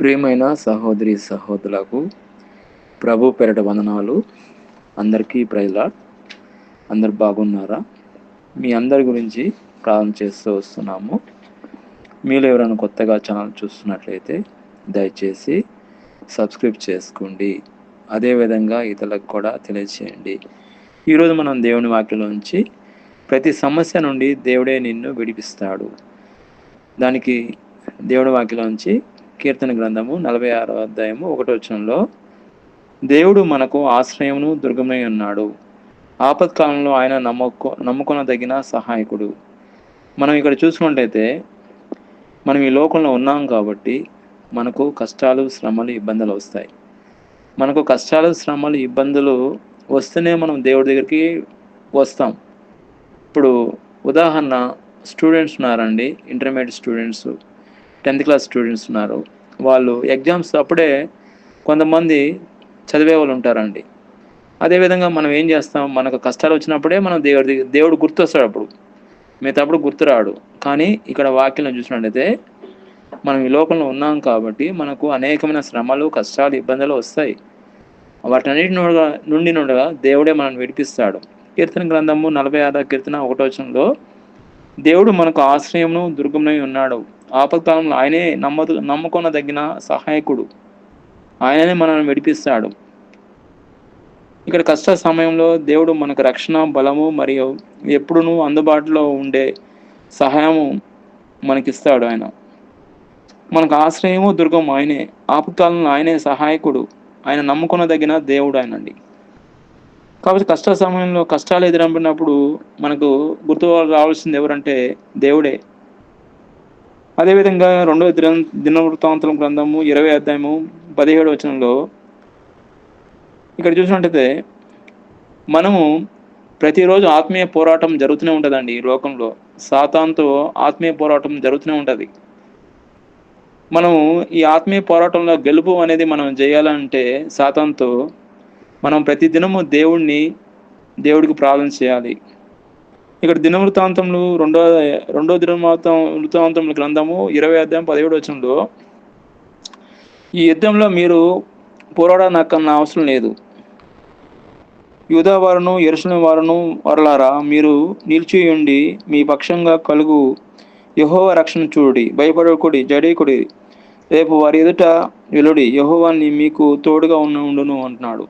ప్రియమైన సహోదరి సహోదరులకు ప్రభు పెరట వందనాలు. అందరికీ ప్రజల అందరు బాగున్నారా? మీ అందరి గురించి ప్రార్థన చేస్తూ వస్తున్నాము. మీరు ఎవరైనా కొత్తగా ఛానల్ చూస్తున్నట్లయితే దయచేసి సబ్స్క్రైబ్ చేసుకోండి. అదేవిధంగా ఇతరులకు కూడా తెలియచేయండి. ఈరోజు మనం దేవుని వాక్యలోంచి ప్రతి సమస్య నుండి దేవుడే నిన్ను విడిపిస్తాడు. దానికి దేవుడి వాక్యలోంచి కీర్తన గ్రంథము నలభై ఆరో అధ్యాయము ఒకటో వచనంలో దేవుడు మనకు ఆశ్రయమును దుర్గమై ఉన్నాడు. ఆపత్కాలంలో ఆయన నమ్మకు నమ్ముకొనదగిన సహాయకుడు. మనం ఇక్కడ చూసుకున్నట్టయితే మనం ఈ లోకంలో ఉన్నాం కాబట్టి మనకు కష్టాలు శ్రమలు ఇబ్బందులు వస్తాయి. మనకు కష్టాలు శ్రమలు ఇబ్బందులు వస్తేనే మనం దేవుడి దగ్గరికి వస్తాం. ఇప్పుడు ఉదాహరణ స్టూడెంట్స్ ఉన్నారండి intermediate students. Tenth class students ఉన్నారు. వాళ్ళు ఎగ్జామ్స్ అప్పుడే కొంతమంది చదివే వాళ్ళు ఉంటారండి. అదేవిధంగా మనం ఏం చేస్తాం? మనకు కష్టాలు వచ్చినప్పుడే మనం దేవుడి దేవుడు గుర్తొస్తాడు అప్పుడు. మిగతాప్పుడు గుర్తురాడు కానీ ఇక్కడ వాక్యం చూసినట్టయితే మనం ఈ లోకంలో ఉన్నాం కాబట్టి మనకు అనేకమైన శ్రమలు కష్టాలు ఇబ్బందులు వస్తాయి. వాటన్నిటి నుండి నుండగా దేవుడే మనం విడిపిస్తాడు. కీర్తన గ్రంథము నలభై ఆరో కీర్తన ఒకటో వచనంలో దేవుడు మనకు ఆశ్రయమును దుర్గమునై ఉన్నాడు. ఆపత్కాలంలో ఆయనే నమ్మదు నమ్ముకొనదగిన సహాయకుడు. ఆయననే మనల్ని విడిపిస్తాడు. ఇక్కడ కష్ట సమయంలో దేవుడు మనకు రక్షణ బలము మరియు ఎప్పుడునూ అందుబాటులో ఉండే సహాయము మనకిస్తాడు ఆయన. మనకు ఆశ్రయము దుర్గం ఆయనే. ఆపత్కాలంలో ఆయనే సహాయకుడు. ఆయన నమ్ముకొనదగిన దేవుడు ఆయనండి. కాబట్టి కష్ట సమయంలో కష్టాలు ఎదురంపినప్పుడు మనకు గుర్తు రావాల్సింది ఎవరంటే దేవుడే. అదేవిధంగా రెండవ దిన దినవృత్తాంతం గ్రంథము ఇరవై అధ్యాయము పదిహేడు వచనంలో ఇక్కడ చూసినట్టయితే మనము ప్రతిరోజు ఆత్మీయ పోరాటం జరుగుతూనే ఉంటుందండి ఈ లోకంలో. సాతాన్తో ఆత్మీయ పోరాటం జరుగుతూనే ఉంటుంది. మనము ఈ ఆత్మీయ పోరాటంలో గెలుపు అనేది మనం చేయాలంటే సాతాన్తో మనం ప్రతి దినము దేవుణ్ణి దేవుడికి ప్రార్థన చేయాలి. ఇక్కడ దినవృత్తాంతములు రెండో రెండో దినవృత్తం వృత్తాంతముల గ్రంథము ఇరవై అధ్యాయం పదిహేడు వచనంలో ఈ యుద్ధంలో మీరు పోరాడనక్కన్న అవసరం లేదు. యూదా వారును ఎరుసలిం వారును వరలారా మీరు నిలిచి ఉండి మీ పక్షంగా కలుగు. యహోవ రక్షణ చూడి భయపడకుడి జడేకుడి. రేపు వారి ఎదుట వెలుడి యహోవాన్ని మీకు తోడుగా ఉన్న ఉండును అంటున్నాడు.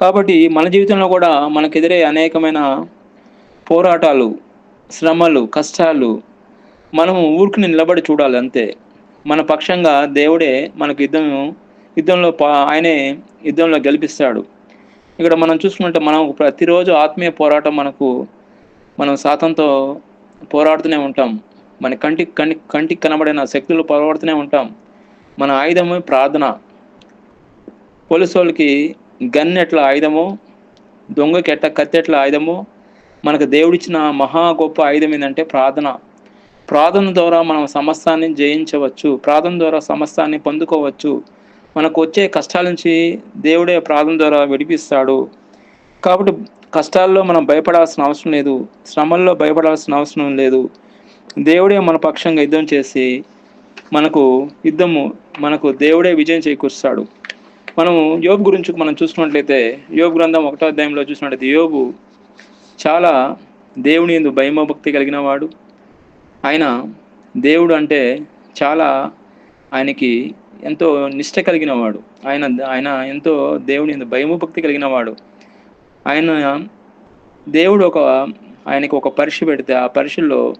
కాబట్టి మన జీవితంలో కూడా మనకెదిరే అనేకమైన పోరాటాలు శ్రమలు కష్టాలు మనము ఊరికి నిలబడి చూడాలి అంతే. మన పక్షంగా దేవుడే మనకు యుద్ధం యుద్ధంలో ఆయనే యుద్ధంలో గెలిపిస్తాడు. ఇక్కడ మనం చూసుకుంటే మనం ప్రతిరోజు ఆత్మీయ పోరాటం మనకు మనం శాతంతో పోరాడుతూనే ఉంటాం. మన కంటికి కంటి కంటికి కనబడిన శక్తులు పోరాడుతూనే ఉంటాం. మన ఆయుధము ప్రార్థన. పోలీసు వాళ్ళకి గన్ ఎట్లా ఆయుధము దొంగకి ఎట్లా కత్తి ఎట్లా ఆయుధము మనకు దేవుడిచ్చిన మహా గొప్ప ఆయుధం ఏంటంటే ప్రార్థన. ప్రార్థన ద్వారా మనం సమస్తాన్ని జయించవచ్చు. ప్రార్థన ద్వారా సమస్తాన్ని పొందుకోవచ్చు. మనకు వచ్చే కష్టాల నుంచి దేవుడే ప్రార్థన ద్వారా విడిపిస్తాడు. కాబట్టి కష్టాల్లో మనం భయపడాల్సిన అవసరం లేదు. శ్రమల్లో భయపడాల్సిన అవసరం లేదు. దేవుడే మన పక్షంగా యుద్ధం చేసి మనకు యుద్ధము మనకు దేవుడే విజయం చేకూరుస్తాడు. మనము యోబు గురించి మనం చూసుకున్నట్లయితే యోబు గ్రంథం ఒకటో అధ్యాయంలో చూసినట్లయితే యోబు చాలా దేవుని ఎందు భయమభక్తి కలిగిన వాడు. ఆయన దేవుడు అంటే చాలా ఆయనకి ఎంతో నిష్ట కలిగిన వాడు. ఆయన ఆయన ఎంతో దేవుని ఎందు భయమభక్తి కలిగిన వాడు. ఆయన దేవుడు ఒక ఆయనకి ఒక పరీక్ష పెడితే ఆ పరీక్షల్లో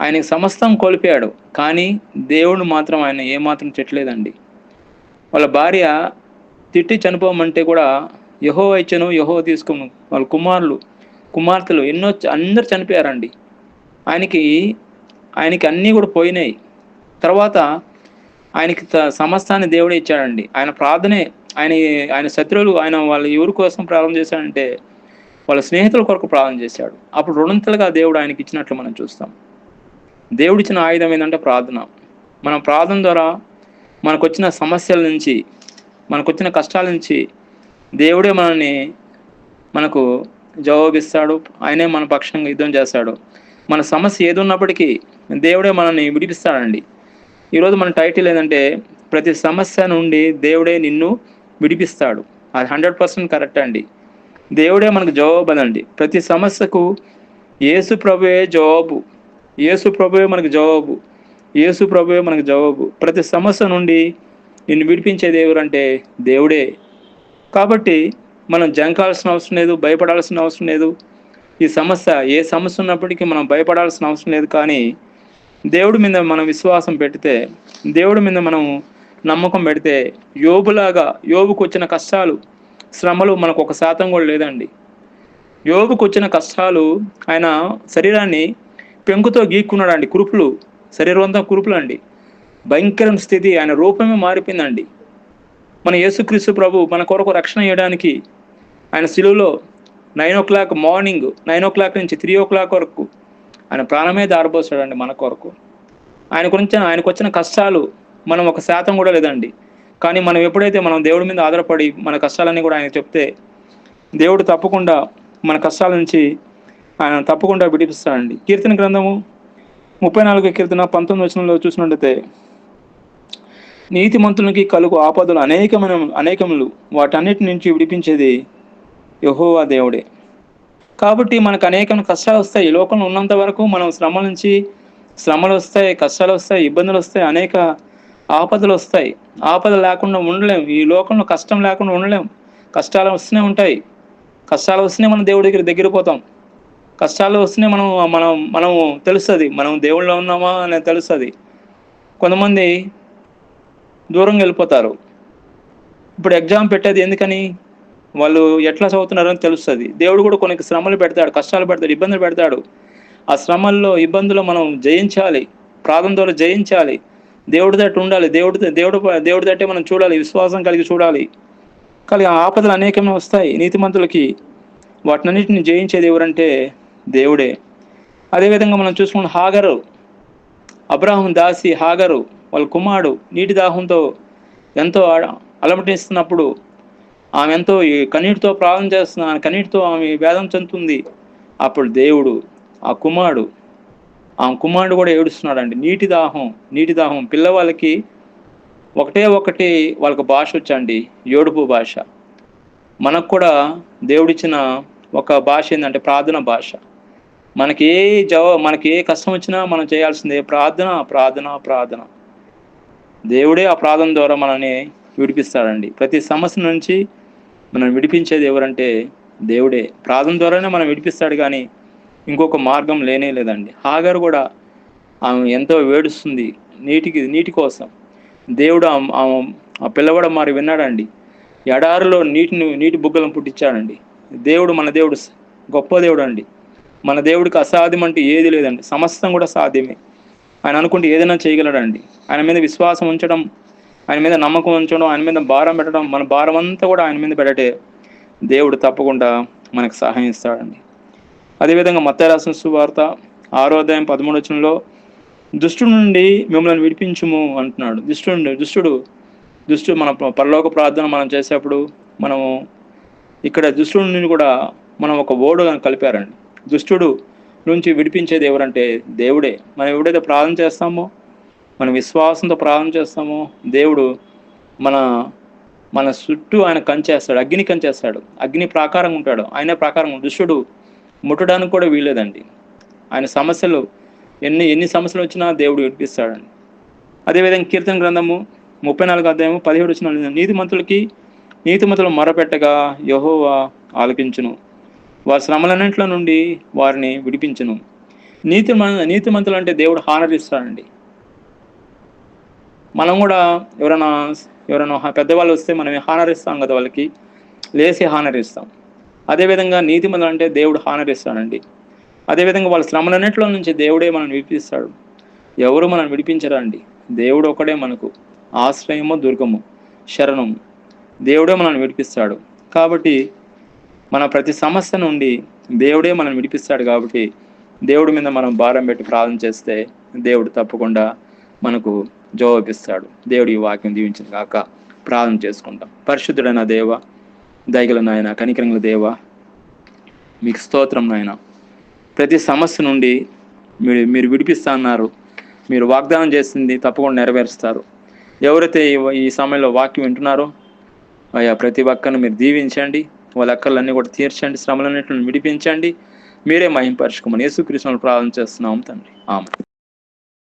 ఆయనకి సమస్తం కోల్పోయాడు. కానీ దేవుడు మాత్రం ఆయన ఏమాత్రం చెట్లేదండి వాళ్ళ భార్య తిట్టి చనిపోమంటే కూడా యహో ఇచ్చను యహో తీసుకోను. వాళ్ళ కుమారులు కుమార్తెలు ఎన్నో అందరు చనిపోయారండి. ఆయనకి ఆయనకి అన్నీ కూడా పోయినాయి. తర్వాత ఆయనకి సమస్తాన్ని దేవుడే ఇచ్చాడండి. ఆయన ప్రార్థనే ఆయన ఆయన శత్రువులు ఆయన వాళ్ళ ఎవరి కోసం ప్రారంభం చేశాడంటే వాళ్ళ స్నేహితుల కొరకు ప్రార్థన చేశాడు. అప్పుడు రుణంతలుగా దేవుడు ఆయనకి ఇచ్చినట్లు మనం చూస్తాం. దేవుడిచ్చిన ఆయుధం ఏంటంటే ప్రార్థన. మనం ప్రార్థన ద్వారా మనకు వచ్చిన సమస్యల నుంచి మనకు వచ్చిన కష్టాల నుంచి దేవుడే మనల్ని మనకు జవాబిస్తాడు. ఆయనే మన పక్షంగా యుద్ధం చేస్తాడు. మన సమస్య ఏది ఉన్నప్పటికీ దేవుడే మనల్ని విడిపిస్తాడండి. ఈరోజు మన టైటిల్ ఏంటంటే ప్రతి సమస్య నుండి దేవుడే నిన్ను విడిపిస్తాడు. అది హండ్రెడ్ పర్సెంట్ కరెక్ట్ అండి. దేవుడే మనకు జవాబు అదండి. ప్రతి సమస్యకు యేసు ప్రభువే జవాబు. యేసు ప్రభువే మనకు జవాబు. యేసు ప్రభువే మనకు జవాబు. ప్రతి సమస్య నుండి నిన్ను విడిపించే దేవుడు అంటే దేవుడే. కాబట్టి మనం జంకాల్సిన అవసరం లేదు భయపడాల్సిన అవసరం లేదు. ఈ సమస్య ఏ సమస్య ఉన్నప్పటికీ మనం భయపడాల్సిన అవసరం లేదు కానీ దేవుడి మీద మనం విశ్వాసం పెడితే దేవుడి మీద మనం నమ్మకం పెడితే యోబులాగా యోబుకు వచ్చిన కష్టాలు శ్రమలు మనకు ఒక శాతం కూడా లేదండి. యోబుకు వచ్చిన కష్టాలు ఆయన శరీరాన్ని పెంకుతో గీక్కున్నాడండి కురుపులు శరీరం అంతా కురుపులు అండి భయంకరం స్థితి ఆయన రూపమే మారిపోయిందండి. మన యేసుక్రీస్తు ప్రభు మన కొరకు రక్షణ చేయడానికి ఆయన శిలువలో nine o'clock morning nine o'clock నుంచి త్రీ ఓ క్లాక్ వరకు ఆయన ప్రాణమే దారిపోసాడండి మన కొరకు. ఆయన గురించి ఆయనకు వచ్చిన కష్టాలు మనం ఒక శాతం కూడా లేదండి. కానీ మనం ఎప్పుడైతే మనం దేవుడి మీద ఆధారపడి మన కష్టాలన్నీ కూడా ఆయన చెప్తే దేవుడు తప్పకుండా మన కష్టాల నుంచి ఆయన తప్పకుండా విడిపిస్తాడండి. కీర్తన గ్రంథము ముప్పై నాలుగు కీర్తన పంతొమ్మిది వచనంలో చూసినట్టయితే నీతిమంతునికి కలుగు ఆపదలు అనేకమైన అనేకములు వాటన్నిటి నుంచి విడిపించేది యహోవా దేవుడే. కాబట్టి మనకు అనేక కష్టాలు వస్తాయి. ఈ లోకంలో ఉన్నంత వరకు మనం శ్రమ నుంచి శ్రమలు వస్తాయి కష్టాలు వస్తాయి ఇబ్బందులు వస్తాయి అనేక ఆపదలు వస్తాయి. ఆపద లేకుండా ఉండలేం ఈ లోకంలో కష్టం లేకుండా ఉండలేం కష్టాలు వస్తూనే ఉంటాయి. కష్టాలు వస్తూనే మనం దేవుడి దగ్గర దగ్గర పోతాం. కష్టాలు వస్తూనే మనం మనం మనం తెలుస్తుంది. మనం దేవుళ్ళలో ఉన్నామా అనేది తెలుస్తుంది. కొంతమంది దూరంగా వెళ్ళిపోతారు. ఇప్పుడు ఎగ్జామ్ పెట్టేది ఎందుకని? వాళ్ళు ఎట్లా చదువుతున్నారని తెలుస్తుంది. దేవుడు కూడా కొన్ని శ్రమలు పెడతాడు కష్టాలు పెడతాడు ఇబ్బందులు పెడతాడు. ఆ శ్రమల్లో ఇబ్బందులు మనం జయించాలి ప్రార్థన ద్వారా జయించాలి. దేవుడి తట్టు ఉండాలి దేవుడి దేవుడు దేవుడి తట్టే మనం చూడాలి విశ్వాసం కలిగి చూడాలి. కలిగి ఆపదలు అనేకమే వస్తాయి నీతిమంతులకి. వాటినన్నిటిని జయించేది ఎవరంటే దేవుడే. అదేవిధంగా మనం చూసుకున్న హాగరు అబ్రాహం దాసి హాగరు వాళ్ళ కుమారుడు నీటి దాహంతో ఎంతో అలమటిస్తున్నప్పుడు ఆమె ఎంతో ఈ కన్నీటితో ప్రార్థన చేస్తున్నాను. కన్నీటితో ఆమె వేదం చెందుతుంది. అప్పుడు దేవుడు ఆ కుమారుడు ఆ కుమారుడు కూడా ఏడుస్తున్నాడండి. నీటి దాహం నీటి దాహం. పిల్లవాళ్ళకి ఒకటే ఒకటి వాళ్ళకి భాష వచ్చండి. ఏడుపు భాష. మనకు కూడా దేవుడిచ్చిన ఒక భాష ఏంటంటే ప్రార్థన భాష. మనకి ఏ జవ మనకి ఏ కష్టం వచ్చినా మనం చేయాల్సిందే ప్రార్థన ప్రార్థన ప్రార్థన. దేవుడే ఆ ప్రార్థన ద్వారా మనల్ని విడిపిస్తాడండి. ప్రతి సమస్య నుంచి మనం విడిపించేది ఎవరంటే దేవుడే. ప్రార్థన ద్వారానే మనం విడిపిస్తాడు కానీ ఇంకొక మార్గం లేనే లేదండి. హాగర్ కూడా ఆమె ఎంతో వేడుస్తుంది నీటికి నీటి కోసం. దేవుడు ఆ- ఆ- పిల్లవాడు మరి విన్నాడండి. ఎడారిలో నీటిని నీటి బుగ్గలను పుట్టించాడండి. దేవుడు మన దేవుడు గొప్ప దేవుడు అండి. మన దేవుడికి అసాధ్యం అంటే ఏది లేదండి. సమస్తం కూడా సాధ్యమే. ఆయన అనుకుంటే ఏదైనా చేయగలడండి. ఆయన మీద విశ్వాసం ఉంచడం ఆయన మీద నమ్మకం ఉంచడం ఆయన మీద భారం పెట్టడం మన భారం అంతా కూడా ఆయన మీద పెట్టటే దేవుడు తప్పకుండా మనకు సహాయం ఇస్తాడండి. అదేవిధంగా మత్తరాసిన సువార్త ఆరో అధ్యాయం పదమూడు దుష్టుడు నుండి మిమ్మల్ని విడిపించుము అంటున్నాడు. దుష్టుడు దుష్టుడు దుష్టుడు మన పరలోక ప్రార్థన మనం చేసేప్పుడు మనము ఇక్కడ దుష్టుడు నుండి కూడా మనం ఒక ఓడు కలిపారండి. దుష్టుడు నుంచి విడిపించేది ఎవరంటే దేవుడే. మనం ఎవడైతే ప్రార్థన చేస్తామో మనం విశ్వాసంతో ప్రార్థన చేస్తామో దేవుడు మన మన చుట్టూ ఆయన కంచేస్తాడు అగ్ని కంచేస్తాడు అగ్ని ప్రాకారంగా ఉంటాడు ఆయన ప్రాకారం దుష్టుడు ముట్టడానికి కూడా వీలేదండి ఆయన సమస్యలు ఎన్ని ఎన్ని సమస్యలు వచ్చినా దేవుడు విడిపిస్తాడండి. అదేవిధంగా కీర్తన గ్రంథము ముప్పై నాలుగు అధ్యాయము పదిహేడు వచ్చిన నీతిమంతులకి నీతిమంతులు మొరపెట్టగా యహోవా ఆలకించును. వారి శ్రమలన్నింటిలో నుండి వారిని విడిపించును. నీతి నీతిమంతులు అంటే దేవుడు హానరిస్తాడండి మనం కూడా ఎవరైనా ఎవరైనా పెద్దవాళ్ళు వస్తే మనం హానరిస్తాం కదా వాళ్ళకి. లేసి హానరిస్తాం. అదేవిధంగా నీతిమంతులు అంటే దేవుడు హానరిస్తాడండి. అదేవిధంగా వాళ్ళ శ్రమలన్నింటిలో నుంచి దేవుడే మనం విడిపిస్తాడు. ఎవరు మనం విడిపించరండి. దేవుడు ఒకడే మనకు ఆశ్రయము దుర్గము శరణము దేవుడే మనల్ని విడిపిస్తాడు. కాబట్టి మన ప్రతి సమస్య నుండి దేవుడే మనం విడిపిస్తాడు కాబట్టి దేవుడి మీద మనం భారం పెట్టి ప్రార్థన చేస్తే దేవుడు తప్పకుండా మనకు జవాబిస్తాడు. దేవుడు ఈ వాక్యం దీవించిన కాక ప్రార్థన చేసుకుంటాం. పరిశుద్ధుడైన దేవ దయగల నాయన కనికరంగల దేవ మీకు స్తోత్రం నాయన. ప్రతి సమస్య నుండి మీరు మీరు విడిపిస్తా అన్నారు. మీరు వాగ్దానం చేసింది తప్పకుండా నెరవేరుస్తారు. ఎవరైతే ఈ- ఈ సమయంలో వాక్యం వింటున్నారో అయ్యా ప్రతి ఒక్కరిని మీరు దీవించండి. వాళ్ళ అక్కర్లన్నీ కూడా తీర్చండి. శ్రమలన్నింటిని విడిపించండి. మీరే మహింపరచుకోమని యేసుకృష్ణులు ప్రార్థన చేస్తున్నాం తండ్రి. ఆమె